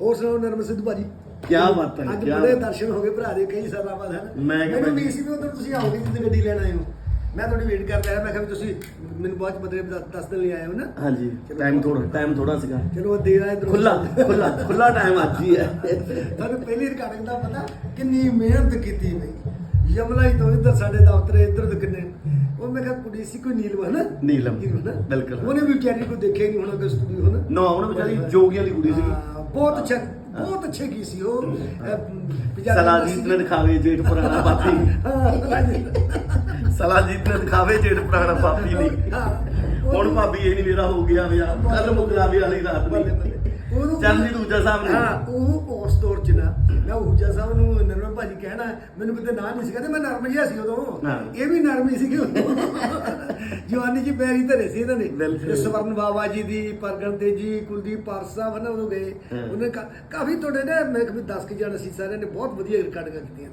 ਹੋਰ ਸੁਣਾਓ ਨਰਮ ਸਿੱਧੂ ਭਾਜੀ? ਕਿਆ ਬਾਤ ਹੈ, ਅੱਜ ਕਿਆ ਬੜੇ ਬਾਤ। ਦਰਸ਼ਨ ਹੋ ਗਏ ਭਰਾ ਦੇ ਕਈ ਸਾਲਾਂ ਬਾਅਦ ਹਨ ਮੈਂ ਕਿਹਾ ਮੈਨੂੰ ਭਾਜੀ- ਉਮੀਦ ਸੀ ਵੀ ਤੁਸੀਂ ਆਓਗੇ ਜਿੱਦ ਗੱਡੀ ਲੈਣ ਆਏ ਹੋ। ਮੈਂ ਤੁਹਾਡੀ ਵੇਟ ਕਰਦਾ ਰਿਹਾ ਮੈਂ ਕਿਹਾ ਵੀ ਤੁਸੀਂ ਮੈਨੂੰ ਚ ਬਦਲੇ ਦੱਸ ਦਿਨ ਲਈ ਆਏ ਹੋ ਨਾ। ਹਾਂਜੀ ਟਾਈਮ ਥੋੜਾ ਟਾਈਮ ਥੋੜਾ ਸੀਗਾ। ਚਲੋ ਦੇਰ ਆਏ ਦਰੋਂ ਖੁੱਲਾ ਖੁੱਲਾ ਖੁੱਲਾ ਟਾਈਮ ਅੱਜ ਹੀ ਹੈ। ਤੁਹਾਨੂੰ ਪਹਿਲੀ ਰਿਕਾਰਡਿੰਗ ਦਾ ਪਤਾ ਕਿੰਨੀ ਮਿਹਨਤ ਕੀਤੀ ਬਈ। ਯਮਲਾ ਹੀ ਤੋਂ ਇੱਧਰ ਸਾਡੇ ਦਫ਼ਤਰ ਇੱਧਰ ਤੋਂ ਕਿੰਨੇ ਉਹ ਮੈਂ ਕਿਹਾ ਕੁੜੀ ਸੀ ਕੋਈ ਨੀਲਮ ਹੈ ਨਾ? ਨੀਲਮ? ਬਿਲਕੁਲ। ਉਹਨੇ ਵੀ ਵਿਚਾਰੀ ਕੋ ਦੇਖਿਆ ਹੀ ਨਹੀਂ ਹੋਣਾ ਕਿ ਸਟੂਡੀਓ ਨਾ ਨਾ ਉਹਨਾਂ ਵਿਚਾਰੀ ਜੋਗੀਆਂ ਦੀ ਕੁੜੀ ਸੀਗੀ। ਹਾਂ, ਬਹੁਤ ਅੱਛਾ ਬਹੁਤ ਅੱਛੇ ਕੀ ਸੀ ਉਹ। ਸਲਾਜੀਤ ਨੇ ਦਿਖਾਵੇ ਜੇਠ ਪੁਰਾਣਾ ਪਾਪੀ। ਸਲਾਜੀਤ। ਨੇ ਦਿਖਾਵੇ ਜੇਠ ਪੁਰਾਣਾ ਪਾਪੀ ਨਹੀਂ। ਹੁਣ ਭਾਬੀ ਇਹ ਨਹੀਂ ਮੇਰਾ ਹੋ ਗਿਆ ਵਿਆਹ। ਕੱਲ ਮੁਕਰਾਵੇ ਵਾਲੀ ਰਾਤ ਨਹੀਂ। ਉਹਨੂੰ ਚਰਨਜੀਤ ਦੂਜਾ ਸਾਹਿਬ ਨੇ। ਹਾਂ ਉਹ ਉਸ ਦੌਰ ਚ ਨਾ ਮੈਂ ਹੂਜਾ ਸਾਹਿਬ ਨੂੰ ਨਰਮ ਭਾਜੀ ਕਹਿਣਾ ਮੈਨੂੰ ਕਿਤੇ ਨਾਂ ਨਹੀਂ ਸੀ ਕਹਿੰਦੇ ਮੈਂ ਨਰਮ ਜਿਹਾ ਸੀ ਉਦੋਂ। ਇਹ ਵੀ ਨਰਮ ਹੀ ਸੀਗੇ ਜਵਾਨੀ ਜੀ ਪੈਰੀ ਧਰੇ ਸੀ ਇਹਨਾਂ ਨੇ। ਸਵਰਨ ਬਾਬਾ ਜੀ ਦੀ ਪਰਗਣ ਤੇ ਜੀ ਕੁਲਦੀਪ ਪਾਰਸ ਸਾਹਿਬ ਨਾ ਉਦੋਂ ਗਏ। ਉਹਨੇ ਕਾ- ਕਾਫੀ ਤੁਹਾਡੇ ਨੇ ਮੈਂ ਕਿਹਾ 10 ਕਿ ਜਣ ਸੀ ਸਾਰਿਆਂ ਨੇ ਬਹੁਤ ਵਧੀਆ ਰਿਕਾਰਡਿੰਗਾਂ ਕੀਤੀਆਂ।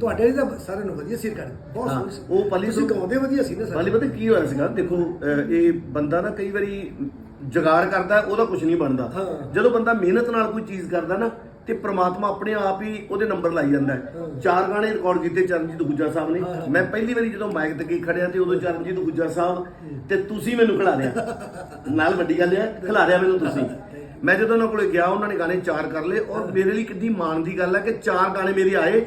ਤੁਹਾਡੇ ਤਾਂ ਸਾਰਿਆਂ ਨੂੰ ਵਧੀਆ ਸੀ ਰਿਕਾਰਡਿੰਗ। ਬਹੁਤ ਉਹ ਪਲੀ ਤੋਂ- ਗਾਉਂਦੇ ਵਧੀਆ ਸੀ ਨਾ ਵਾਲੀ ਪਤਾ ਕੀ ਹੋਇਆ ਸੀਗਾ? ਦੇਖੋ ਇਹ ਬੰਦਾ ਨਾ ਕਈ ਵਾਰੀ ਜਗਾੜ ਕਰਦਾ ਉਹਦਾ ਕੁਝ ਨਹੀਂ ਬਣਦਾ ਹਾਂ। ਜਦੋਂ ਬੰਦਾ ਮਿਹਨਤ ਨਾਲ ਕੋਈ ਚੀਜ਼ ਕਰਦਾ ਨਾ ਤੇ ਪ੍ਰਮਾਤਮਾ ਆਪਣੇ ਆਪ ਹੀ ਉਹਦੇ ਨੰਬਰ ਲਾਈ ਜਾਂਦਾ ਹੈ। ਹਾਂ। ਚਾਰ ਗਾਣੇ ਰਿਕਾਰਡ ਕੀਤੇ ਚਰਨਜੀਤ ਹੁਜਾ ਸਾਹਿਬ ਨੇ ਹਾਂ, ਹਾਂ। ਮੈਂ ਪਹਿਲੀ ਵਾਰੀ ਜਦੋਂ ਮਾਈਕ ਤੇ ਗਈ ਖੜਿਆ ਤੇ ਉਦੋਂ ਚਰਨਜੀਤ ਹੁਜਾ ਸਾਹਿਬ ਤੇ ਤੁਸੀਂ ਮੈਨੂੰ ਖਿਲਾ ਲਿਆ ਨਾਲ ਵੱਡੀ ਗੱਲ ਹੈ ਖਿਲਾ ਲਿਆ ਮੈਨੂੰ ਤੁਸੀਂ ਮੈਂ ਜਦੋਂ ਉਹਨਾਂ ਕੋਲੇ ਗਿਆ ਉਹਨਾਂ ਨੇ ਗਾਣੇ ਚਾਰ ਕਰ ਲਏ ਔਰ ਮੇਰੇ ਲਈ ਕਿੰਨੀ ਮਾਣ ਦੀ ਗੱਲ ਹੈ ਕਿ ਚਾਰ ਗਾਣੇ ਮੇਰੇ ਆਏ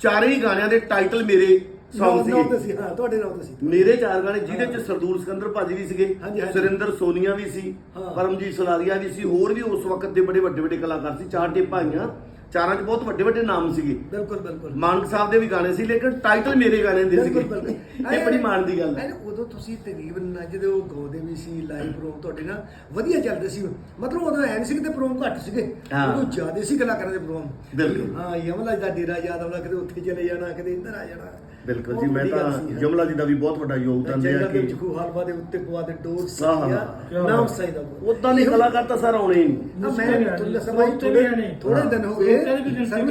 ਚਾਰੇ ਹੀ ਗਾਣਿਆਂ ਦੇ ਟਾਈਟਲ ਮੇਰੇ ਨਾਮ ਤੇ ਸੀਗੇ। ਸੀ ਹਾਂ ਤੁਹਾਡੇ ਨਾਮ ਤੇ ਸੀ। ਮੇਰੇ ਚਾਰ ਗਾਣੇ ਜਿਹਦੇ ਚ ਸਰਦੂਲ ਸਿਕੰਦਰ ਭਾਜੀ ਵੀ ਸੀਗੇ ਹਾਂਜੀ, ਹਾਂਜੀ। ਸੁਰਿੰਦਰ ਸੋਨੀਆ ਵੀ ਸੀ ਹਾਂ। ਪਰਮਜੀਤ ਸਲਾਰੀਆ ਵੀ ਸੀ ਹੋਰ ਵੀ ਉਸ ਵਕਤ ਦੇ ਬੜੇ ਵੱਡੇ ਵੱਡੇ ਕਲਾਕਾਰ ਸੀ ਚਾਰ ਟੇਪਾਂ ਆਈਆਂ ਚਾਰਾਂ 'ਚ ਬਹੁਤ ਵੱਡੇ ਵੱਡੇ ਨਾਮ ਸੀਗੇ। ਬਿਲਕੁਲ ਬਿਲਕੁਲ। ਮਾਨਕ ਸਾਹਿਬ ਦੇ ਵੀ ਗਾਣੇ ਸੀ ਲੇਕਿਨ ਟਾਈਟਲ ਮੇਰੇ ਗਾਣੇ ਦੇ ਸੀਗੇ। ਇਹ ਬੜੀ ਮਾਣ ਦੀ ਗੱਲ ਹੈ। ਐਨ ਉਦੋਂ ਤੁਸੀਂ ਤਕਰੀਬਨ ਨਾ ਜਦੋਂ ਗਾਉਂਦੇ ਵੀ ਸੀ ਲਾਈਵ ਪ੍ਰੋਗਰਾਮ ਤੁਹਾਡੇ ਨਾਲ ਵਧੀਆ ਚੱਲਦੇ ਸੀ। ਮਤਲਬ ਉਦੋਂ ਐਨ ਸੀ ਕਿ ਪ੍ਰੋਗਰਾਮ ਘੱਟ ਸੀਗੇ। ਹਾਂ। ਉਦੋਂ ਜ਼ਿਆਦਾ ਸੀ ਕਲਾਕਾਰਾਂ ਦੇ ਪ੍ਰੋਗਰਾਮ ਬਿਲਕੁਲ। ਹਾਂ ਯਮਲਾ ਦਾ ਡੇਰਾ ਯਾਦ ਆਉਂਦਾ ਕਦੇ ਉੱਥੇ ਚਲੇ ਜਾਣਾ ਕਦੇ ਇੱਧਰ ਆ ਜਾਣਾ। ਬਿਲਕੁਲ ਜੀ ਮੈਂ ਤਾਂ। ਜਮਲਾ ਜੀ ਦਾ ਵੀ ਬਹੁਤ ਵੱਡਾ ਯੋਗਦਾਨ ਰਿਹਾ ਕਿ ਖੂਹ ਹਲਵਾ ਦੇ ਉੱਤੇ ਕੁਆ ਦੇ ਡੋਰ ਸਿੱਖਿਆ ਨਾਮ। ਸਹੀ ਦਾ ਉਦਾਂ ਦੇ ਕਲਾਕਾਰ ਤਾਂ ਸਰ ਆਉਣੇ ਨਹੀਂ। ਆ ਮੈਂ ਸੋਚਦੇ ਥੋੜੇ ਵੀ ਨਹੀਂ। ਥੋੜੇ ਦਿਨ ਹੋ ਗਏ।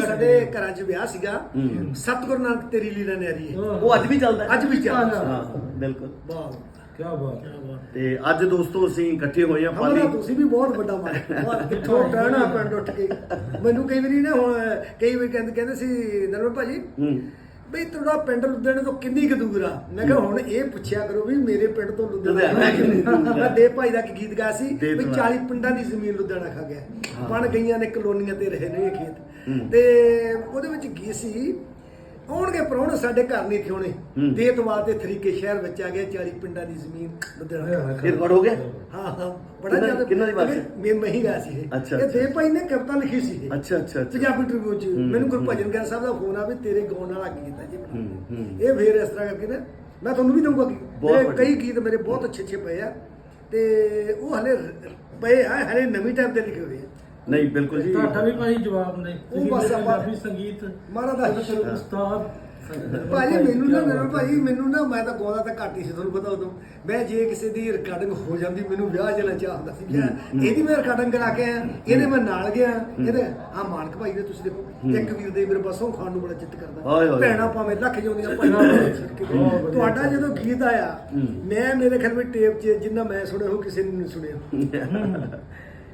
ਸਾਡੇ। ਘਰਾਂ 'ਚ ਵਿਆਹ ਸੀਗਾ। ਸਤਿਗੁਰੂ ਨਾਨਕ ਤੇਰੀ ਲੀਲਾ ਨਿਆਰੀ ਹੈ। ਉਹ ਅੱਜ ਵੀ ਚੱਲਦਾ ਹੈ। ਅੱਜ ਵੀ ਚੱਲਦਾ ਹਾਂ। ਬਿਲਕੁਲ। ਵਾਹ। ਕੀ ਬਾਤ। ਕੀ ਬਾਤ। ਤੇ ਅੱਜ ਦੋਸਤੋ ਅਸੀਂ ਇਕੱਠੇ ਹੋਏ ਹਾਂ ਹਮਾਰਾ ਪਾਲੀ। ਤੁਸੀਂ ਵੀ ਬਹੁਤ ਵੱਡਾ ਮਾਨ ਬਹੁਤ ਕਿੱਥੋਂ ਟਹਿਣਾ ਪਿੰਡ ਉੱਠ ਕੇ। ਮੈਨੂੰ ਕਈ ਵਾਰੀ ਨਾ ਹੁਣ ਕਈ ਵਾਰੀ ਕਹਿੰਦੇ ਕਹਿੰਦੇ ਸੀ ਨਰਮੇ ਭਾਜੀ ਹੂੰ। ਬਈ ਤੁਹਾਡਾ ਪਿੰਡ ਲੁਧਿਆਣੇ ਤੋਂ ਕਿੰਨੀ ਕੁ ਦੂਰ ਆ ਮੈਂ ਕਿਹਾ ਹੁਣ ਇਹ ਪੁੱਛਿਆ ਕਰੋ ਵੀ ਮੇਰੇ ਪਿੰਡ ਤੋਂ ਲੁਧਿਆਣਾ ਕਿੰਨੀ ਦੂਰ ਆ? ਮੈਂ ਦੇਵ ਭਾਈ ਦਾ ਇੱਕ ਗੀਤ ਗਾਇਆ ਸੀ ਦੇਵ ਵੀ ਭਾਈ। 40 ਪਿੰਡਾਂ ਦੀ ਜ਼ਮੀਨ ਲੁਧਿਆਣਾ ਖਾ ਗਿਆ। ਬਣ ਗਈਆਂ ਨੇ ਕਲੋਨੀਆਂ ਤੇ ਰਹੇ ਨੇ ਇਹ। ਖੇਤ ਤੇ ਉਹਦੇ ਵਿੱਚ ਗੀਤ ਸੀ ਆਉਣਗੇ ਪ੍ਰਾਹੁਣੇ ਸਾਡੇ ਘਰ ਨਹੀਂ ਥਿਉਣੇ। ਦੇਤਵਾਰ ਦੇ ਤਰੀਕੇ ਸ਼ਹਿਰ ਵਿੱਚ ਆ ਗਿਆ 40 ਪਿੰਡਾਂ ਦੀ ਜ਼ਮੀਨ ਗਿਆ। ਇਹ ਰਿਕਾਰਡ ਹੋ ਗਿਆ ਹਾਂ ਹਾਂ ਬੜਾ ਜ਼ਿਆਦਾ ਕਿਹਨਾਂ ਦੀ ਬਾਤ ਹੈ? ਮੈਂ ਮੈਂ ਹੀ ਗਾਇਆ ਸੀ ਇਹ। ਦੇਵ ਭਾਈ ਨੇ ਕਵਿਤਾ ਲਿਖੀ ਸੀ ਅੱਛਾ ਅੱਛਾ ਪੰਜਾਬੀ ਟ੍ਰਿਬਿਊਨ ਚ ਮੈਨੂੰ। ਗੁਰਭਜਨ ਗਿਆਨ ਸਾਹਿਬ ਦਾ ਫੋਨ ਆ ਵੀ ਤੇਰੇ ਗਾਉਣ ਵਾਲਾ ਗੀਤ ਹੈ ਜੀ। ਇਹ ਫੇਰ ਇਸ ਤਰ੍ਹਾਂ ਕਰਕੇ ਨਾ ਮੈਂ ਤੁਹਾਨੂੰ ਵੀ ਦਊਂਗਾ ਵਧੀਆ। ਕਈ ਗੀਤ ਮੇਰੇ ਬਹੁਤ ਅੱਛੇ ਅੱਛੇ ਪਏ ਆ ਤੇ ਉਹ ਹਲੇ ਪਏ ਆ ਹਲੇ ਨਵੀਂ ਟਾਈਪ ਦੇ ਲਿਖੇ ਹੋਏ ਆ ਨਹੀਂ ਬਿਲਕੁਲ ਜੀ। ਤੁਹਾਡਾ ਵੀ ਭਾਈ ਜਵਾਬ ਨਹੀਂ। ਉਹ ਤੁਸੀਂ ਬਸ ਮੇਰੇ ਆਪਾਂ- ਪੰਜਾਬੀ ਸੰਗੀਤ ਮਹਾਰਾਜ ਦਾ ਸ਼ੁਕਰ। ਉਸਤਾਦ ਭਾਜੀ ਮੈਨੂੰ ਨਾ ਮੈਨੂੰ ਭਾਜੀ ਮੈਨੂੰ ਨਾ ਮੈਂ ਤਾਂ ਗਾਉਂਦਾ ਤਾਂ ਘੱਟ ਹੀ ਸੀ ਤੁਹਾਨੂੰ ਪਤਾ ਉਦੋਂ। ਮੈਂ ਜੇ ਕਿਸੇ ਦੀ ਰਿਕਾਰਡਿੰਗ ਹੋ ਜਾਂਦੀ ਮੈਨੂੰ ਵਿਆਹ ਜਣਾ ਚਾਹੁੰਦਾ ਸੀ। ਕਿ ਇਹਦੀ ਮੈਂ ਰਿਕਾਰਡਿੰਗ ਕਰਾ ਕੇ ਆਇਆ ਇਹਦੇ ਮੈਂ ਨਾਲ ਗਿਆ। ਇਹਦੇ ਆ ਮਾਨਕ ਭਾਈ ਦੇ ਤੁਸੀਂ ਦੇਖੋ ਇੱਕ ਵੀਰ ਦੇ ਮੇਰੇ ਬਸੋਂ ਖਾਣ ਨੂੰ ਬੜਾ ਚਿੱਤ ਕਰਦਾ। ਭੈਣਾ ਭਾਵੇਂ ਲੱਖ ਬਹੁਤ ਵਧੀਆ। ਤੁਹਾਡਾ ਜਦੋਂ ਗੀਤ ਆਇਆ। ਮੈਂ ਮੇਰੇ ਖਿਆਲ ਵਿੱਚ ਟੇਪ 'ਚ ਜਿੰਨਾ ਮੈਂ ਸੁਣਿਆ ਉਹ ਕਿਸੇ ਨੇ ਨਹੀਂ ਸੁਣਿਆ।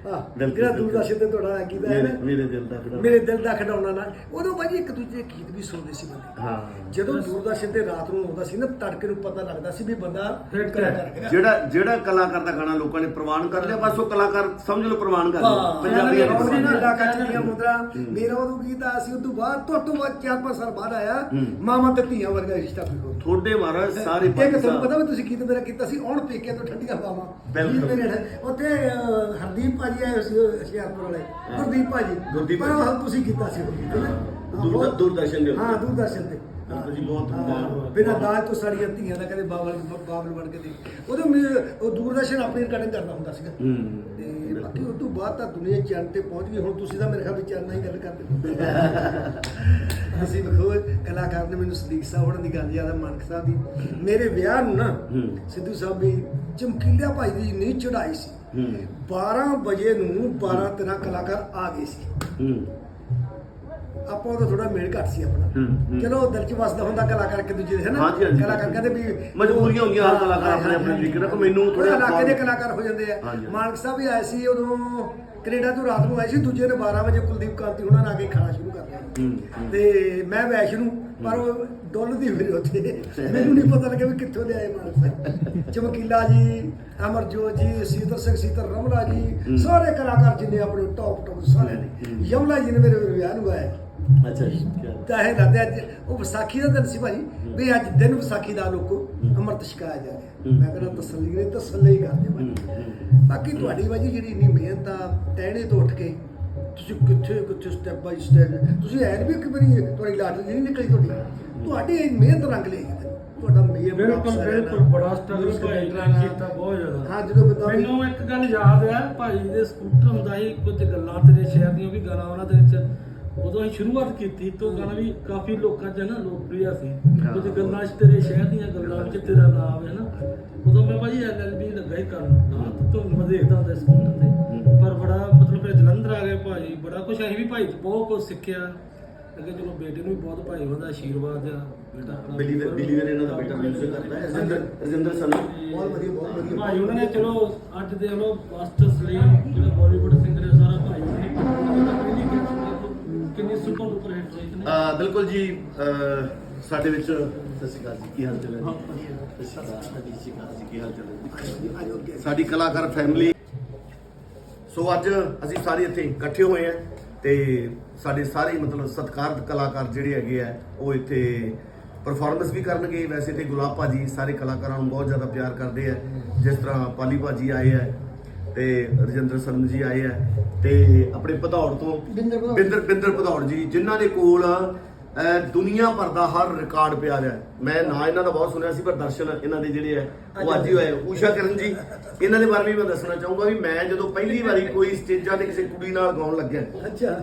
ਆ ਬਿਲਕੁਲ, ਜਿਹੜਾ। ਦੂਰਦਰਸ਼ਨ ਤੇ ਤੁਹਾਡਾ ਗੀਤ ਆਇਆ ਮੇਰੇ ਨਾ ਮੇਰੇ ਦਿਲ ਦਾ ਬੜਾ ਮੇਰੇ ਦਿਲ ਦਾ ਖਡਾਉਣਾ ਨਾਲ। ਉਦੋਂ ਭਾਜੀ ਇੱਕ ਦੂਜੇ ਦੇ ਗੀਤ ਵੀ ਸੁਣਦੇ ਸੀ ਬੰਦੇ। ਹਾਂ। ਜਦੋਂ ਦੂਰਦਰਸ਼ਨ ਤੇ ਰਾਤ ਨੂੰ ਆਉਂਦਾ ਸੀ ਨਾ ਤੜਕੇ ਨੂੰ ਪਤਾ ਲੱਗਦਾ ਸੀ ਵੀ ਬੰਦਾ Hit। ਜਿਹੜਾ ਜਿਹੜਾ ਕਲਾਕਾਰ ਦਾ ਗਾਣਾ ਲੋਕਾਂ ਨੇ ਪ੍ਰਵਾਨ ਕਰ ਲਿਆ ਬਸ ਉਹ ਕਲਾਕਾਰ ਸਮਝ ਲਓ ਪ੍ਰਵਾਨ ਕਰ ਲਿਆ। ਹਾਂ, ਪੰਜਾਬੀ ਪ੍ਰਵਾਨ ਨਾ- ਕੱਚ ਦੀਆਂ ਮੁੰਦਰਾ। ਮੇਰਾ ਉਦੋਂ ਗੀਤ ਆਇਆ ਸੀ ਉਦੋਂ ਬਾਅਦ ਤੋਂ ਤੋਂ ਬਾਅਦ ਚਾਰ ਪੰਜ ਸਾਲ ਬਾਅਦ ਆਇਆ ਹੂੰ। ਮਾਮਾ ਤੇ ਧੀਆਂ ਵਰਗਾ ਰਿਸ਼ਤਾ ਫਿਰੋ ਤੁਹਾਡੇ ਮਹਾਰਾਜ ਸਾਰੇ ਇੱਕ ਭਾਈ ਤੁਹਾਨੂੰ ਪਤਾ ਵੀ ਤੁਸੀਂ ਗੀਤ ਮੇਰਾ ਕੀਤਾ ਸੀ ਆਉਣ ਪੇਕੇ ਤੋਂ ਠੰਡੀਆਂ ਹਵਾਵਾਂ। ਬਿਲਕੁਲ। ਗੀਤ ਮੇਰੇ ਨਾਲ- ਉੱਥੇ ਅਹ, ਹਰਦੀਪ ਭਾਜੀ ਆਏ ਸੀ ਹੁਸ਼ਿਆਰਪੁਰ ਵਾਲੇ। ਗੁਰਦੀਪ ਭਾਜੀ। ਗੁਰਦੀਪ ਪਰ। ਉਹ ਤੁਸੀਂ ਕੀਤਾ ਸੀ। ਉਹ ਗੀਤ ਨਾ। ਹਾਂ, ਦੂਰ- ਬਹੁਤ- ਦੂਰਦਰਸ਼ਨ ਦੇ ਉੱਤੇ। ਹਾਂ ਦੂਰਦਰਸ਼ਨ ਤੇ। ਬਿਲਕੁਲ ਜੀ, ਬਹੁਤ- ਬਹੁਤ- ਬਿਨਾਂ ਦਾਜ ਤੋਂ ਸਾਡੀਆਂ ਧੀਆਂ ਦਾ ਕਦੇ ਬਾਬਲ ਬਾਬਲ ਬਣ ਕੇ ਦੇ ਮੇਰੇ- ਉਹ ਦੂਰਦਰਸ਼ਨ ਆਪਣੀ ਰਿਕਾਰਡਿੰਗ ਕਰਦਾ ਹੁੰਦਾ ਸੀਗਾ। ਹੂੰ। ਤੇ ਬਾਕੀ ਉਸ ਤੋਂ ਬਾਅਦ ਤਾਂ ਦੁਨੀਆ ਚੰਨ ਤੇ ਪਹੁੰਚ ਗਈ ਹੁਣ ਤੁਸੀਂ ਤਾਂ ਮੇਰੇ ਖਿਆਲ ਵਿੱਚ ਚੰਨ ਨਾਲ ਹੀ ਗੱਲ ਕਰਦੇ ਅਸੀਂ ਵੇਖੋ ਕਲਾਕਾਰ ਨੇ ਮੈਨੂੰ ਸਦੀਕ ਸਾਹਿਬ ਉਹਨਾਂ ਦੀ ਗੱਲ ਯਾਦ ਆ ਮਾਨਕ ਸਾਹਿਬ ਦੀ। ਮੇਰੇ ਵਿਆਹ ਨੂੰ ਨਾ। ਸਿੱਧੂ ਸਾਹਿਬ ਵੀ ਚਮਕੀਲਾ ਭਾਈ ਦੀ ਨੀ ਚੜਾਈ ਸੀ। ਹੂੰ। 12 ਵਜੇ ਨੂੰ 12 13 ਕਲਾਕਾਰ ਆ ਗਏ ਸੀ। ਆਪਾਂ ਉਹਦਾ ਥੋੜਾ ਮੇਲ ਘੱਟ ਸੀ ਆਪਣਾ ਹੂੰ, ਹੂੰ। ਚਲੋ ਦਿਲ ਚ ਵਸਦਾ ਹੁੰਦਾ ਕਲਾਕਾਰ ਇੱਕ ਦੂਜੇ ਦੇ ਹੈ ਨਾ ਹਾਂਜੀ, ਹਾਂਜੀ। ਕਲਾਕਾਰ ਕਹਿੰਦੇ ਵੀ ਮਜਬੂਰੀਆਂ ਹੁੰਦੀਆਂ ਹਰ ਕਲਾਕਾਰ ਆਪਣੇ ਆਪਣੇ ਤਰੀਕੇ ਨਾਲ। ਮੈਨੂੰ ਉਹ ਇਲਾਕੇ ਦੇ ਕਲਾਕਾਰ ਹੋ ਜਾਂਦੇ ਆ ਹਾਂਜੀ। ਮਾਨਕ ਸਾਹਿਬ ਵੀ ਆਏ ਸੀ ਉਦੋਂ ਕੈਨੇਡਾ ਤੋਂ ਰਾਤ ਨੂੰ ਆਏ ਸੀ ਦੂਜੇ ਨੇ 12 ਵਜੇ ਕੁਲਦੀਪ ਕਾਂਤੀ ਉਹਨਾਂ ਨਾਲ ਆ ਕੇ ਖਾਣਾ ਸ਼ੁਰੂ ਕਰ ਲਿਆ ਹੂੰ। ਤੇ ਮੈਂ ਵੈਸ਼ਨੂੰ ਪਰ ਉਹ ਡੁੱਲਦੀ ਹੋਈ ਉੱਥੇ ਮੈਨੂੰ ਨਹੀਂ ਪਤਾ ਲੱਗਿਆ ਵੀ ਕਿੱਥੋਂ ਲਿਆਏ ਮਾਨਸਾ ਚਮਕੀਲਾ ਜੀ ਅਮਰਜੋਤ ਜੀ ਸੀਤਰ ਸਿੰਘ ਸੀਤਰ ਰਮਲਾ। ਜੀ ਸਾਰੇ ਕਲਾਕਾਰ ਜਿੰਨੇ ਆਪਣੇ ਟੌਪ ਟੌਪ ਸਾਰੇ ਨੇ ਹੂੰ। ਯਮਲਾ ਜੀ ਨੇ ਮੇਰੇ ਵਿਆਹ ਨੂੰ ਆਏ ਅੱਛਾ ਜੀ ਕਿਆ ਤਾਂ ਇਹ ਦੱਸਦੇ ਅੱਜ ਉਹ ਵਿਸਾਖੀ ਦਾ ਦਿਨ ਸੀ ਭਾਜੀ। ਵੀ ਅੱਜ ਦਿਨ ਵਿਸਾਖੀ ਦਾ ਲੋਕੋ ਅੰਮ੍ਰਿਤ ਛਕਾਇਆ ਜਾ ਰਿਹਾ। ਮੈਂ ਕਹਿੰਦਾ ਤਸੱਲੀ ਨੇ ਤਸੱਲੀ ਕਰਦੇ ਭਾਜੀ। ਬਾਕੀ ਤੁਹਾਡੀ ਭਾਜੀ ਜਿਹੜੀ ਇੰਨੀ ਮਿਹਨਤ ਆ ਟਹਿਣੇ ਤੋਂ ਉੱਠ ਕੇ ਤੁਸੀਂ ਕਿੱਥੇ ਕਿੱਥੇ ਸਟੈਪ ਬਾਈ ਸਟੈਪ ਤੁਸੀਂ ਐਨ ਵੀ ਇੱਕ ਵਾਰੀ ਤੁਹਾਡੀ ਲਾਟਰੀ ਨਹੀਂ ਨਿਕਲੀ ਤੁਹਾਡੀ। ਤੁਹਾਡੀ ਮਿਹਨਤ ਰੰਗ ਲਈ ਤੁਹਾਡਾ ਮੇਰ ਬਿਲਕੁਲ ਬਿਲਕੁਲ ਬੜਾ ਸਟਰਗਲ ਭਾਈ ਨੇ ਕੀਤਾ ਬਹੁਤ ਜ਼ਿਆਦਾ। ਹਾਂ ਜਦੋਂ ਬੰਦਾ ਮੈਨੂੰ ਇੱਕ ਗੱਲ ਯਾਦ ਆ ਭਾਈ ਦੇ ਸਕੂਟਰ ਹੁੰਦਾ ਸੀ ਕੁਝ ਗੱਲਾਂ ਤੇਰੇ ਸ਼ਹਿਰ ਦੀਆਂ ਵੀ ਗਾਣਾ ਉਹਨਾਂ ਦੇ ਵਿੱਚ। ਉਦੋਂ ਅਸੀਂ ਸ਼ੁਰੂਆਤ ਕੀਤੀ ਤੋਂ ਗਾਣਾ ਵੀ ਕਾਫੀ ਲੋਕਾਂ 'ਚ ਨਾ ਲੋਕਪ੍ਰਿय ਸੀ। ਕੁਝ ਗੱਲਾਂ 'ਚ ਤੇਰੇ ਸ਼ਹਿਰ ਦੀਆਂ ਗੱਲਾਂ 'ਚ ਤੇਰਾ ਨਾਮ ਹੈ ਨਾ। ਉਦੋਂ ਮੈਂ ਭਾਜੀ ਐਲਐਲਬੀ ਲੱਗਾ ਹੀ ਕਰਨ। ਨਾ ਤੁਹਾਨੂੰ ਮੈਂ ਦੇਖਦਾ ਹੁੰਦਾ ਸਕੂਟਰ ਤੇ। ਪਰ ਬੜਾ ਮਤਲਬ ਫਿਰ ਜਲੰਧਰ ਆ ਗਏ ਭਾਈ ਬੜਾ ਕੁਝ ਅਸੀਂ ਵੀ ਭਾਈ ਤੋਂ ਬਹੁਤ ਕੁਝ ਸਿੱਖਿਆ। ਅੱਗੇ ਚਲੋ ਬੇਟੇ ਨੂੰ ਵੀ ਬਹੁਤ ਭਾਈ ਉਹਦਾ ਆਸ਼ੀਰਵਾਦ ਆ। ਬੇਟਾ ਆਪਣਾ ਬਿਲੀ ਵੀਰ ਬਿਲੀ ਵੀਰ ਇਹਨਾਂ ਦਾ ਬੇਟਾ ਮਿਊਜ਼ਿਕ ਕਰਦਾ ਹੈ। ਰਜਿੰਦਰ ਰਜਿੰਦਰ ਸਨ। ਬਹੁਤ ਵਧੀਆ ਬਹੁਤ ਵਧੀਆ। ਭਾਈ ਉਹਨਾਂ ਨੇ ਚਲੋ ਅੱਜ ਦੇ ਲੋ ਮਾਸਟਰ ਸਲੀਮ ਬਿਲਕੁਲ ਜੀ ਸਾਡੇ ਵਿੱਚ ਸਤਿ ਸ਼੍ਰੀ ਅਕਾਲ ਜੀ ਕੀ ਹਾਲ ਚਾਲ ਹੈ ਸਤਿ ਸ਼੍ਰੀ ਅਕਾਲ। ਜੀ ਕੀ ਹਾਲ ਚਾਲ ਹੈ। ਸਾਡੀ ਕਲਾਕਾਰ ਫੈਮਿਲੀ ਸੋ ਅੱਜ ਅਸੀਂ ਸਾਰੇ ਇੱਥੇ ਇਕੱਠੇ ਹੋਏ ਆ ਤੇ ਸਾਡੇ ਸਾਰੇ ਮਤਲਬ ਸਤਿਕਾਰਤ ਕਲਾਕਾਰ ਜਿਹੜੇ ਹੈਗੇ ਆ ਉਹ ਇੱਥੇ ਪਰਫਾਰਮੈਂਸ ਵੀ ਕਰਨਗੇ। ਵੈਸੇ ਤੇ ਗੁਲਾਬ ਭਾਜੀ ਸਾਰੇ ਕਲਾਕਾਰਾਂ ਨੂੰ ਬਹੁਤ ਜ਼ਿਆਦਾ ਪਿਆਰ ਕਰਦੇ ਆ। ਜਿਸ ਤਰ੍ਹਾਂ ਪਾਲੀ ਭਾਜੀ ਆਏ ਆ ਤੇ ਰਜਿੰਦਰ ਸਰਮ ਜੀ ਆਏ ਆ ਤੇ ਆਪਣੇ ਭਦੌੜ ਤੋਂ ਬਿੰਦਰ। ਬਿੰਦਰ ਭਦੌੜ ਜੀ ਜਿਨ੍ਹਾਂ ਦੇ ਕੋਲ ਦੁਨੀਆ ਭਰ ਦਾ ਹਰ ਰਿਕਾਰਡ ਪਿਆ ਹੈ ਮੈਂ ਨਾਂ ਇਹਨਾਂ ਦਾ ਬਹੁਤ ਸੁਣਿਆ ਸੀ ਪਰ ਦਰਸ਼ਨ ਇਹਨਾਂ ਦੇ ਜਿਹੜੇ ਆ ਉਹ ਅੱਜ ਹੀ ਹੋਏ। ਊਸ਼ਾ ਕਰਨ ਜੀ ਇਹਨਾਂ ਦੇ ਬਾਰੇ ਵੀ ਮੈਂ ਦੱਸਣਾ ਚਾਹੂੰਗਾ ਵੀ ਮੈਂ ਜਦੋਂ ਪਹਿਲੀ ਵਾਰੀ ਕੋਈ ਸਟੇਜਾਂ ਤੇ ਕਿਸੇ ਕੁੜੀ ਨਾਲ ਗਾਉਣ ਲੱਗਿਆ ਅੱਛਾ।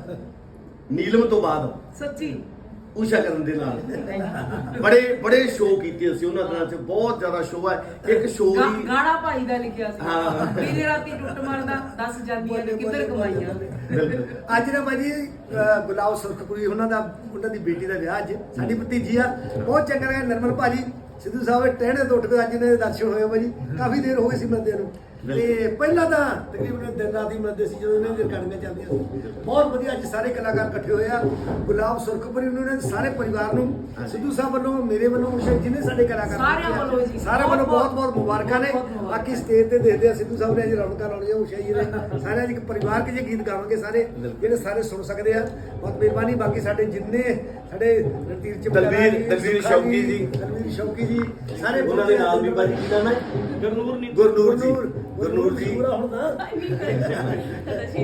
ਨੀਲਮ ਤੋਂ ਬਾਅਦ ਸੱਚੀ? ਊਸ਼ਾ ਕਰਨ ਦੇ ਨਾਲ। ਬੜੇ ਬੜੇ ਸ਼ੋਅ ਕੀਤੇ ਅਸੀਂ ਉਹਨਾਂ ਦਿਨਾਂ 'ਚ ਬਹੁਤ ਜ਼ਿਆਦਾ ਸ਼ੋਅ ਹੈ ਇੱਕ ਸ਼ੋਅ ਗਾ- ਹੀ ਗਾਣਾ ਭਾਈ ਦਾ ਲਿਖਿਆ ਸੀ। ਹਾਂ। ਮੇਰੇ ਰਾਤੀ ਟੁੱਟ ਮਰਦਾ ਦੱਸ ਜਾਂਦੀਆਂ ਨੇ ਕਿੱਧਰ ਕਮਾਈਆਂ। ਬਿਲਕੁਲ। ਅੱਜ ਨਾ ਭਾਜੀ ਅਹ ਗੁਲਾਬ ਸੁਰਖਪੁਰੀ ਉਹਨਾਂ ਦਾ ਉਹਨਾਂ ਦੀ ਬੇਟੀ ਦਾ ਵਿਆਹ ਅੱਜ। ਸਾਡੀ ਭਤੀਜੀ ਆ। ਬਹੁਤ ਚੰਗਾ ਰਿਹਾ ਨਰਮਲ ਭਾਜੀ ਸਿੱਧੂ ਸਾਹਿਬ ਟਹਿਣੇ ਤੋਂ ਉੱਠ ਕੇ ਅੱਜ ਇਹਨਾਂ ਦੇ ਦਰਸ਼ਨ ਹੋਏ ਭਾਜੀ। ਕਾਫੀ ਦੇਰ ਹੋ ਗਈ ਸੀ ਮਿਲਦੇ ਨੂੰ। ਤੇ ਪਹਿਲਾਂ ਤਾਂ ਤਕਰੀਬਨ ਦਿਨ ਰਾਤ ਹੀ ਮਿਲਦੇ ਸੀ ਜਦੋਂ ਇਹਨਾਂ ਦੀ ਰਿਕਾਰਡਿੰਗਾਂ ਚੱਲਦੀਆਂ ਸੀ। ਬਹੁਤ ਵਧੀਆ ਅੱਜ ਸਾਰੇ ਕਲਾਕਾਰ ਇਕੱਠੇ ਹੋਏ ਆ। ਗੁਲਾਬ ਸੁਰਖਪੁਰੀ ਨੂੰ ਇਹਨਾਂ ਦੇ ਸਾਰੇ ਪਰਿਵਾਰ ਨੂੰ ਸਿੱਧੂ ਸਾਹਿਬ ਵੱਲੋਂ ਮੇਰੇ ਵੱਲੋਂ ਉਸ਼ਾ ਜਿੰਨੇ ਸਾਡੇ ਕਲਾਕਾਰ ਸਾਰਿਆਂ ਵੱਲੋਂ ਜੀ। ਸਾਰਿਆਂ ਵੱਲੋਂ ਬਹੁਤ ਬਹੁਤ ਮੁਬਾਰਕਾਂ ਨੇ। ਬਾਕੀ ਸਟੇਜ ਤੇ ਦੇਖਦੇ ਆ ਸਿੱਧੂ ਸਾਹਿਬ ਨੇ ਅੱਜ ਰੌਣਕਾਂ ਲਾਉਣੀਆਂ ਉਸ਼ਾ ਜੀ ਨੇ। ਸਾਰਿਆਂ ਦੀ ਇੱਕ ਪਰਿਵਾਰਕ ਜਿਹੇ ਗੀਤ ਗਾਵਾਂਗੇ ਸਾਰੇ ਜਿਹੜੇ ਸਾਰੇ ਸੁਣ ਸਕਦੇ ਆ। ਬਹੁਤ ਮਿਹਰਬਾਨੀ ਬਾਕੀ ਸਾਡੇ ਜਿੰਨੇ ਸਾਡੇ ਰਣਧੀਰ ਚਮਕਲਾ ਦਲਵੀਰ- ਜੀ, ਦਲਵੀਰ ਸੁੱਖਾ ਸ਼ੌਕੀ ਜੀ। ਦਲਵੀਰ ਸ਼ੌਕੀ ਜੀ ਸਾਰੇ ਉਹਨਾਂ ਦੇ ਨਾਮ ਵੀ ਭਾਜੀ ਕੀ ਨਾਮ ਹੈ? ਗਰਨੂਰ ਨਹੀਂ ਗੁਰਨੂਰ ਜੀ। ਗੁਰਨੂਰ ਜੀ। ਪੂਰਾ ਹੁਣ ਤਾਂ।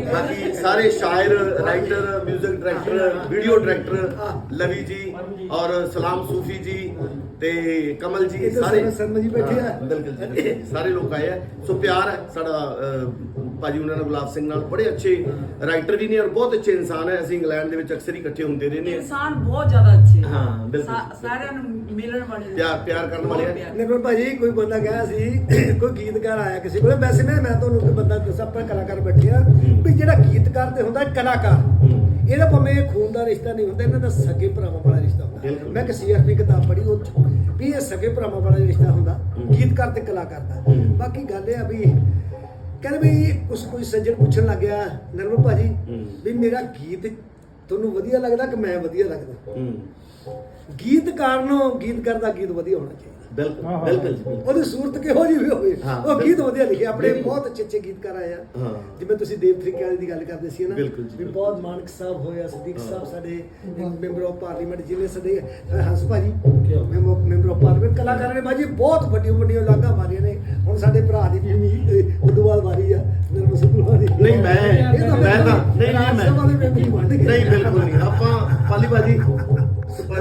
ਬਾਕੀ ਸਾਰੇ ਸ਼ਾਇਰ writer 뮤직 director video director Lavi ji ਔਰ ਸਲਾਮ ਸੂਫੀ ਜੀ ਤੇ ਕਮਲ ਜੀ ਸਾਰੇ ਸ਼ਰਮਾ ਜੀ ਬੈਠੇ ਆ। ਬਿਲਕੁਲ ਜੀ। ਸਾਰੇ ਲੋਕ ਆਏ ਆ ਸੋ ਪਿਆਰ ਹੈ ਸਾਡਾ ਭਾਜੀ ਉਹਨਾਂ ਨਾਲ ਗੁਲਾਬ ਸਿੰਘ ਨਾਲ ਬੜੇ ਅੱਛੇ ਰਾਈਟਰ ਵੀ ਨੇ ਔਰ ਬਹੁਤ ਅੱਛੇ ਇਨਸਾਨ ਹੈ ਅਸੀਂ ਇੰਗਲੈਂਡ ਦੇ ਵਿੱਚ ਅਕਸਰ ਹੀ ਇਕੱਠੇ ਹੁੰਦੇ ਰਹਿੰਦੇ ਹਾਂ ਇਨਸਾਨ ਬਹੁਤ ਜ਼ਿਆਦਾ ਅੱਛੇ ਆ। ਹਾਂ, ਬਿਲਕੁਲ। ਸਾਰਿਆਂ ਨੂੰ ਮਿਲਣ ਵਾਲੇ ਪਿਆਰ ਪਿਆਰ ਕਰਨ ਵਾਲੇ ਪਿਆਰ। ਨਿਰਮਲ ਭਾਜੀ ਕੋਈ ਬੰਦਾ ਗਿਆ ਸੀ ਕੋਈ ਗੀਤਕਾਰ ਆਇਆ ਕਿਸੇ ਕੋਲੇ ਵੈਸੇ ਮੈਂ ਮੈਂ ਤੁਹਾਨੂੰ ਕੋਈ ਬੰਦਾ ਦੱਸਾਂ ਆਪਾਂ ਕਲਾਕਾਰ ਬੈਠੇ ਆ ਵੀ ਜਿਹੜਾ ਗੀਤਕਾਰ ਤੇ ਹੁੰਦਾ ਕਲਾਕਾਰ ਇਹਦਾ ਭਾਵੇਂ ਖੂਨ ਦਾ ਰਿਸ਼ਤਾ ਨਹੀਂ ਹੁੰਦਾ ਇਹਨਾਂ ਦਾ ਸਕੇ ਭਰਾਵਾਂ ਵਾਲਾ ਰਿਸ਼ਤਾ ਬਿਲਕੁਲ। ਮੈਂ ਇੱਕ ਸੀਆਰਪੀ ਕਿਤਾਬ ਪੜ੍ਹੀ ਉਹ 'ਚ ਵੀ ਇਹ ਸਕੇ ਭਰਾਵਾਂ ਵਾਲਾ ਰਿਸ਼ਤਾ ਹੁੰਦਾ ਗੀਤਕਾਰ ਤੇ ਕਲਾਕਾਰ ਦਾ। ਬਾਕੀ ਗੱਲ ਇਹ ਆ ਵੀ ਕਹਿੰਦੇ ਵੀ ਉਸ ਕੋਈ ਸੱਜਣ ਪੁੱਛਣ ਲੱਗਿਆ ਨਿਰਮਲ ਭਾਜੀ। ਵੀ ਮੇਰਾ ਗੀਤ ਤੁਹਾਨੂੰ ਵਧੀਆ ਲੱਗਦਾ ਕਿ ਮੈਂ ਵਧੀਆ ਲੱਗਦਾ ਹੂੰ ਗੀਤਕਾਰ ਨੂੰ ਗੀਤਕਾਰ ਦਾ ਗੀਤ ਵਧੀਆ ਹੋਣਾ ਚਾਹੀਦਾ ਬਿਲਕੁਲ। ਬਿਲਕੁਲ ਜੀ, ਬਿਲਕੁਲ ਉਹਦੀ ਸੂਰਤ ਕਿਹੋ ਜਿਹੀ ਵੀ ਹੋਵੇ ਹਾਂ, ਉਹ ਗੀਤ ਬਿਲਕੁਲ। ਵਧੀਆ ਲਿਖੇ ਆਪਣੇ ਬਿਲਕੁਲ। ਬਹੁਤ ਅੱਛੇ ਅੱਛੇ ਗੀਤਕਾਰ ਆਏ ਆ ਹਾਂ। ਜਿਵੇਂ ਤੁਸੀਂ ਦੇਵ ਤਰੀਕੇ ਦੀ ਗੱਲ ਕਰਦੇ ਸੀ ਨਾ ਬਿਲਕੁਲ ਜੀ, ਵੀ ਬਿਲਕੁਲ। ਬਹੁਤ ਮਾਨਕ ਸਾਹਿਬ ਹੋਇਆ ਸਦੀਕ ਹਾਂ। ਸਾਹਿਬ ਸਾਡੇ ਮੈਂਬਰ ਆਫ ਪਾਰਲੀਮੈਂਟ ਜਿਵੇਂ ਸਾਡੇ ਹੰਸ ਭਾਜੀ ਕਿਆ? ਮੈਂਬਰ ਆਫ ਪਾਰਲੀਮੈਂਟ ਕਲਾਕਾਰਾਂ ਨੇ ਬਾਜੀ ਬਹੁਤ ਵੱਡੀਆਂ ਵੱਡੀਆਂ ਲਾਗਾ ਮਾਰੀਆਂ ਨੇ ਹੁਣ ਸਾਡੇ ਭਰਾ ਦੀ ਵੀ ਉਦੋਂ ਬਾਅਦ ਵਾਰੀ ਆ ਨਿਰਮਲ ਸਿੱਧੂ ਵਾਲੀ ਨਹੀਂ ਮੈਂ ਇਹ ਤਾਂ ਮੈਂ ਤਾਂ ਨਹੀਂ ਰਾਜ ਨਹੀਂ ਸਭਾ ਦੇ ਮੈਂ ਮੈਂਬਰ ਹੀ ਬਣ ਗਏ ਨਹੀਂ ਬਿਲਕੁਲ ਨਹੀਂ ਆਪਾਂ ਪਾਲੀ ਬਾਜੀ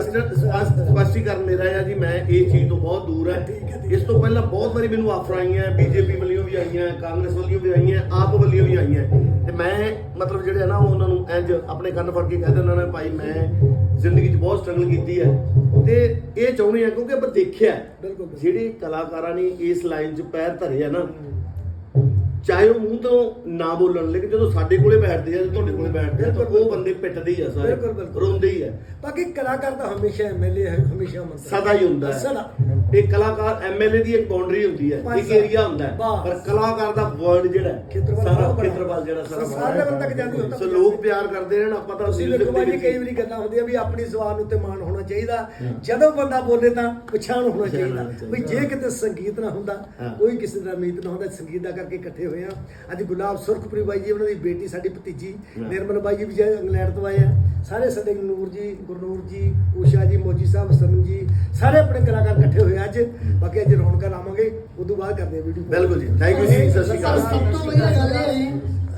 ਸਪਸ਼ਟ ਸਪਸ਼ਟ- ਸਪਸ਼ਟੀਕਰਨ ਮੇਰਾ ਹੈ ਜੀ ਮੈਂ ਇਹ ਚੀਜ਼ ਤੋਂ ਬਹੁਤ ਦੂਰ ਹੈ। ਇਸ ਤੋਂ ਪਹਿਲਾਂ ਬਹੁਤ ਵਾਰੀ ਮੈਨੂੰ ਆਫਰ ਆਈਆਂ ਬੀਜੇਪੀ ਵੱਲੋਂ ਵੀ ਆਈਆਂ ਕਾਂਗਰਸ ਵੱਲੋਂ ਵੀ ਆਈਆਂ ਆਪ ਵੱਲੋਂ ਵੀ ਆਈਆਂ। ਤੇ ਮੈਂ ਮਤਲਬ ਜਿਹੜੇ ਆ ਨਾ ਉਹ ਉਹਨਾਂ ਨੂੰ ਇੰਜ ਆਪਣੇ ਕੰਨ ਫੜ ਕੇ ਕਹਿ ਦਿੰਦਾ ਨਾ ਭਾਈ ਮੈਂ ਜ਼ਿੰਦਗੀ 'ਚ ਬਹੁਤ ਸਟਰਗਲ ਕੀਤੀ ਹੈ। ਤੇ ਇਹ ਚਾਹੁੰਦੇ ਆ ਕਿਉਂਕਿ ਆਪਾਂ ਦੇਖਿਆ। ਜਿਹੜੇ ਕਲਾਕਾਰਾਂ ਨੇ ਇਸ ਲਾਈਨ 'ਚ ਪੈਰ ਧਰੇ ਆ ਨਾ ਚਾਹੇ ਉਹ ਮੂੰਹ ਤੋਂ ਨਾ ਬੋਲਣ ਲੇਕਿਨ ਜਦੋਂ ਸਾਡੇ ਕੋਲੇ ਬੈਠਦੇ ਆ ਜਾਂ ਤੁਹਾਡੇ ਕੋਲੇ ਬੈਠਦੇ ਆ ਤਾਂ ਉਹ ਬੰਦੇ ਪਿੱਟਦੇ ਹੀ ਆ ਸਾਰੇ ਬਿਲਕੁਲ, ਬਿਲਕੁਲ। ਰੋਂਦੇ ਹੀ ਆ ਬਾਕੀ ਕਲਾਕਾਰ ਤਾਂ ਹਮੇਸ਼ਾ ਐਮਐਲਏ ਹੈ ਹਮੇਸ਼ਾ ਮੰਤਰੀ ਸਦਾ ਹੀ ਹੁੰਦਾ ਹੈ ਸਦਾ ਇਹ ਕਲਾਕਾਰ ਐਮਐਲਏ ਦੀ ਇੱਕ ਬਾਉਂਡਰੀ ਹੁੰਦੀ ਹੈ ਪੰਜ ਇੱਕ ਸਾਲ। ਏਰੀਆ ਹੁੰਦਾ ਹੈ ਬਸ। ਪਰ ਕਲਾਕਾਰ ਦਾ ਵਰਡ ਜਿਹੜਾ ਹੈ, ਸਾਰਾ ਬਹੁਤ ਬੜਾ। ਜਿਹੜਾ ਸਾਰਾ ਸਾਰੇ level ਤੱਕ ਜਾਂਦੀ ਹੁੰਦਾ। ਸੋ ਲੋਕ ਪਿਆਰ ਕਰਦੇ ਨਾ ਆਪਾਂ ਤਾਂ ਤੁਸੀਂ music ਵੇਖੋ ਦੇ ਭਾਜੀ ਵਿੱਚ ਕਈ ਵਾਰੀ ਗੱਲਾਂ ਹੁੰਦੀਆਂ ਵੀ ਆਪਣੀ ਜ਼ੁਬਾਨ ਉੱਤੇ ਮਾਣ ਹੋਣਾ ਚਾਹੀਦਾ ਜਦੋਂ ਬੰਦਾ ਬੋਲੇ ਤਾਂ ਪਛਾਣ ਹੋਣਾ ਚਾਹੀਦਾ ਚਾਹੀਦਾ। ਵੀ ਜੇ ਕਿਤੇ ਸੰਗੀਤ ਨਾ ਹੁੰਦਾ ਹਾਂ। ਕੋਈ ਕਿਸੇ ਦਾ ਉਮੀਦ ਨਾ ਹੁੰਦਾ ਸੰਗੀਤ ਦਾ ਕਰਕੇ ਇਕੱਠੇ ਹੋਏ ਆ। ਅੱਜ ਗੁਲਾਬ ਸੁਰਖਪੁਰੀ ਬਾਈ ਜੀ ਉਹਨਾਂ ਦੀ ਬੇਟੀ ਸਾਡੀ ਭਤੀਜੀ। ਨਿਰਮਲ ਬਾਈ ਜੀ ਵੀ ਜੇ ਇੰਗਲੈਂਡ ਤੋਂ ਆਏ ਆ। ਸਾਰੇ ਸਾਡੇ ਨੂਰ ਜੀ ਗੁਰਨੂਰ ਜੀ ਊਸ਼ਾ ਜੀ ਮੋਜੀ ਸਾਹਿਬ ਸਮਨ ਜੀ ਸਾਰੇ ਆਪਣੇ ਕਲਾਕਾਰ ਇਕੱਠੇ ਹੋਏ ਅੱਜ। ਬਾਕੀ ਅੱਜ ਰੌਣਕਾਂ ਲਾਵਾਂਗੇ ਉਦੋਂ ਬਾਅਦ ਕਰਦੇ ਆ ਵੀਡੀਓ। ਬਿਲਕੁਲ ਜੀ। ਥੈਂਕ ਯੂ ਜੀ। ਸਤਿ ਸ਼੍ਰੀ ਅਕਾਲ। ਸਭ ਤੋਂ ਵਧੀਆ ਗੱਲ ਇਹ ਹੈ ਜੀ